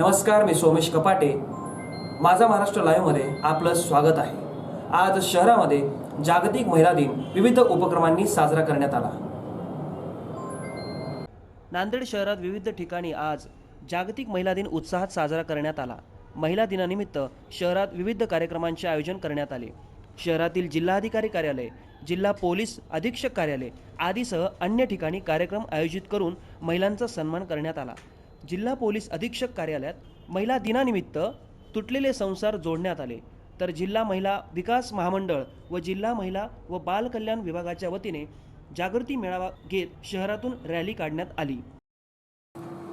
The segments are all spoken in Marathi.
नमस्कार मी सोमेश कपाटे. माझा महाराष्ट्र लाईव्हमध्ये आपलं स्वागत आहे. आज शहरामध्ये जागतिक महिला दिन विविध उपक्रमांनी साजरा करण्यात आला. नांदेड शहरात विविध ठिकाणी आज जागतिक महिला दिन उत्साहात साजरा करण्यात आला. महिला दिनानिमित्त शहरात विविध कार्यक्रमांचे आयोजन करण्यात आले. शहरातील जिल्हाधिकारी कार्यालय जिल्हा पोलीस अधीक्षक कार्यालय आदीसह अन्य ठिकाणी कार्यक्रम आयोजित करून महिलांचा सन्मान करण्यात आला. जिल्हा पोलीस अधीक्षक कार्यालयात महिला दिनानिमित्त तुटलेले संसार जोडण्यात आले. तर जिल्हा महिला विकास महामंडळ व जिल्हा महिला व बाल कल्याण विभागाच्या वतीने जागृती मेळावा घेत शहरातून रॅली काढण्यात आली.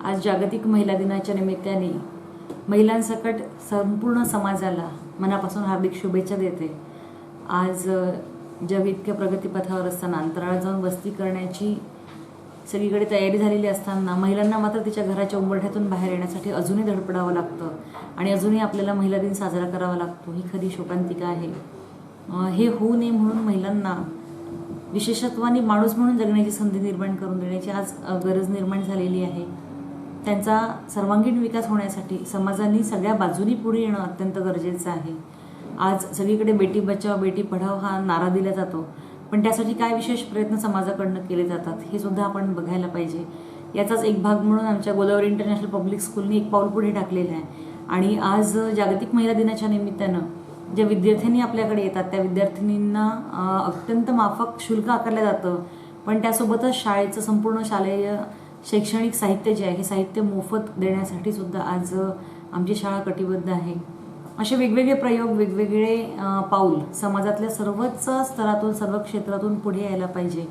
आज जागतिक महिला दिनाच्या निमित्ताने महिलांसकट संपूर्ण समाजाला मनापासून हार्दिक शुभेच्छा देते. आज अ, जग इतक्या प्रगतीपथावर असताना अंतराळात जाऊन वस्ती करण्याची सगळीकडे तयारी झालेली असताना महिलांना मात्र तिच्या घराच्या उंबरठ्यातून बाहेर येण्यासाठी अजूनही धडपडावं लागतं आणि अजूनही आपल्याला महिला दिन साजरा करावा लागतो. ही खरी शोकांतिका आहे. हे होऊ नये म्हणून महिलांना विशेषत्वाने माणूस म्हणून जगण्याची संधी निर्माण करून देण्याची आज गरज निर्माण झालेली आहे. त्यांचा सर्वांगीण विकास होण्यासाठी समाजाने सगळ्या बाजूनी पुढे येणं अत्यंत गरजेचं आहे. आज सगळीकडे बेटी बचाव बेटी पढाव हा नारा दिला जातो. पण त्यासाठी काय विशेष प्रयत्न समाजाकडनं केले जातात हे सुद्धा आपण बघायला पाहिजे. याचाच एक भाग म्हणून आमच्या गोदावरी इंटरनॅशनल पब्लिक स्कूलने एक पाऊल पुढे टाकलेलं आहे. आणि आज जागतिक महिला दिनाच्या निमित्तानं ज्या विद्यार्थ्यांनी आपल्याकडे येतात त्या विद्यार्थिनींना अत्यंत माफक शुल्क आकारलं जातं. पण त्यासोबतच शाळेचं संपूर्ण शालेय शैक्षणिक साहित्य जे आहे हे साहित्य मोफत देण्यासाठी सुद्धा आज आमची शाळा कटिबद्ध आहे. असे वेगवेगळे प्रयोग वेगवेगळे पाऊल समाजातल्या सर्वच स्तरातून सर्व क्षेत्रातून पुढे यायला पाहिजे.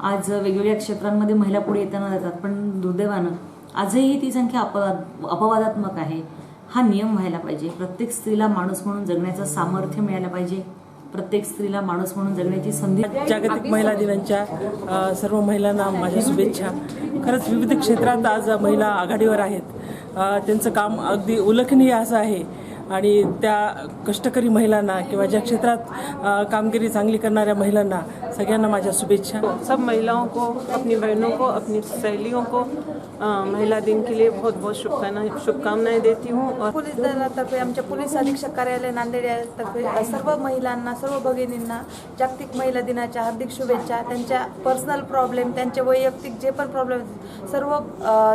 आज वेगवेगळ्या क्षेत्रांमध्ये महिला पुढे येताना जातात पण दुर्दैवानं आजही ती संख्या अपवाद अपवादात्मक आहे. हा नियम व्हायला पाहिजे. प्रत्येक स्त्रीला माणूस म्हणून जगण्याचं सामर्थ्य मिळायला पाहिजे. प्रत्येक स्त्रीला माणूस म्हणून जगण्याची संधी जागतिक महिला दिनाच्या सर्व महिलांना माझ्या शुभेच्छा. खरंच विविध क्षेत्रात आज महिला आघाडीवर आहेत. त्यांचं काम अगदी उल्लेखनीय असं आहे. आणि त्या कष्टकरी महिलांना किंवा ज्या क्षेत्रात कामगिरी चांगली करणाऱ्या महिलांना सगळ्यांना माझ्या शुभेच्छा. सब महिलाओं को अपनी बहनों को अपनी सहेलियों को महिला दिन के लिए बहुत बहुत शुभकामनाएं शुभकामनाएं देती हूँ और पोलीस दलातर्फे आमच्या पोलीस अधीक्षक कार्यालय नांदेड यातर्फे सर्व महिलांना सर्व भगिनींना जागतिक महिला दिनाच्या हार्दिक शुभेच्छा. त्यांच्या पर्सनल प्रॉब्लेम त्यांचे वैयक्तिक जे पण प्रॉब्लेम सर्व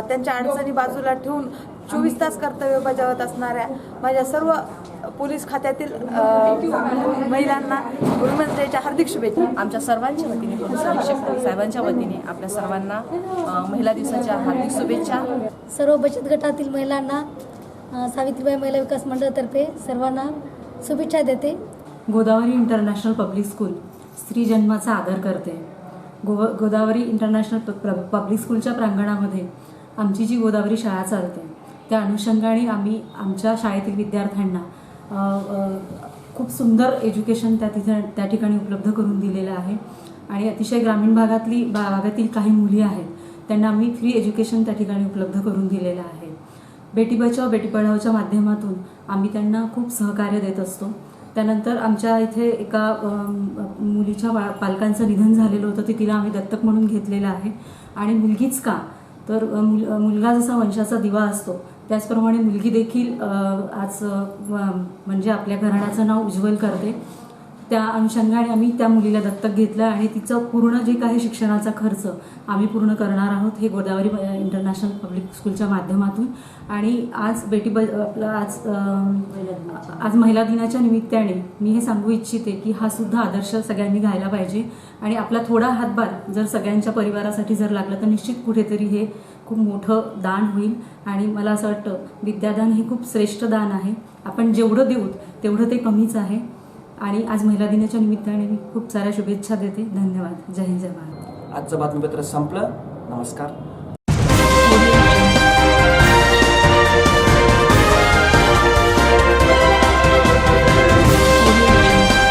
त्यांच्या अडचणी बाजूला ठेवून चोवीस तास कर्तव्य बजावत असणाऱ्या माझ्या सर्व पोलीस खात्यातील महिलांना वुमेन्स डेच्या हार्दिक शुभेच्छा. आमच्या सर्वांच्या वतीने पोलीस अधीक्षक साहेबांच्या वतीने आपल्या सर्वांना महिला दिवसाच्या हार्दिक शुभेच्छा. सर्व बचत गटातील महिलांना सावित्रीबाई महिला विकास मंडळातर्फे सर्वांना शुभेच्छा देते. गोदावरी इंटरनॅशनल पब्लिक स्कूल स्त्री जन्माचा आदर करते. गो गोदावरी इंटरनॅशनल पब्लिक स्कूलच्या प्रांगणामध्ये आमची जी गोदावरी शाळा चालते त्या अनुषंगाने आम्ही आमच्या शाळेतील विद्यार्थ्यांना खूप सुंदर एज्युकेशन त्या तिथे त्या ठिकाणी उपलब्ध करून दिलेलं आहे. आणि अतिशय ग्रामीण भागातली बा भागातील काही मुली आहेत त्यांना आम्ही फ्री एज्युकेशन त्या ठिकाणी उपलब्ध करून दिलेलं आहे. बेटी बचाव बेटी पढावच्या माध्यमातून आम्ही त्यांना खूप सहकार्य देत असतो. त्यानंतर आमच्या इथे एका मुलीच्या बा पालकांचं निधन झालेलं होतं ते तिला आम्ही दत्तक म्हणून घेतलेलं आहे. आणि मुलगीच का? तर मुल मुलगा जसा वंशाचा दिवा असतो त्याचप्रमाणे मुलगी देखील आज म्हणजे आपल्या घराण्याचं नाव उज्ज्वल करते. त्या अनुषंगाने आम्ही त्या मुलीला दत्तक घेतलं आणि तिचं पूर्ण जे काही शिक्षणाचा खर्च आम्ही पूर्ण करणार आहोत हे गोदावरी इंटरनॅशनल पब्लिक स्कूलच्या माध्यमातून. आणि आज बेटी ब आपलं आज आज महिला दिनाच्या निमित्ताने मी हे सांगू इच्छिते की हा सुद्धा आदर्श सगळ्यांनी घ्यायला पाहिजे. आणि आपला थोडा हातभार जर सगळ्यांच्या परिवारासाठी जर लागला तर निश्चित कुठेतरी हे खूप मोठं दान होईल. आणि मला असं वाटतं विद्यादान हे खूप श्रेष्ठ दान आहे. आपण जेवढं देऊ तेवढं ते कमीच आहे. आणि आज महिला दिनाच्या निमित्ताने मी खूप साऱ्या शुभेच्छा देते. धन्यवाद. जय जय भारत. आजचं बातमीपत्र संपलं. नमस्कार.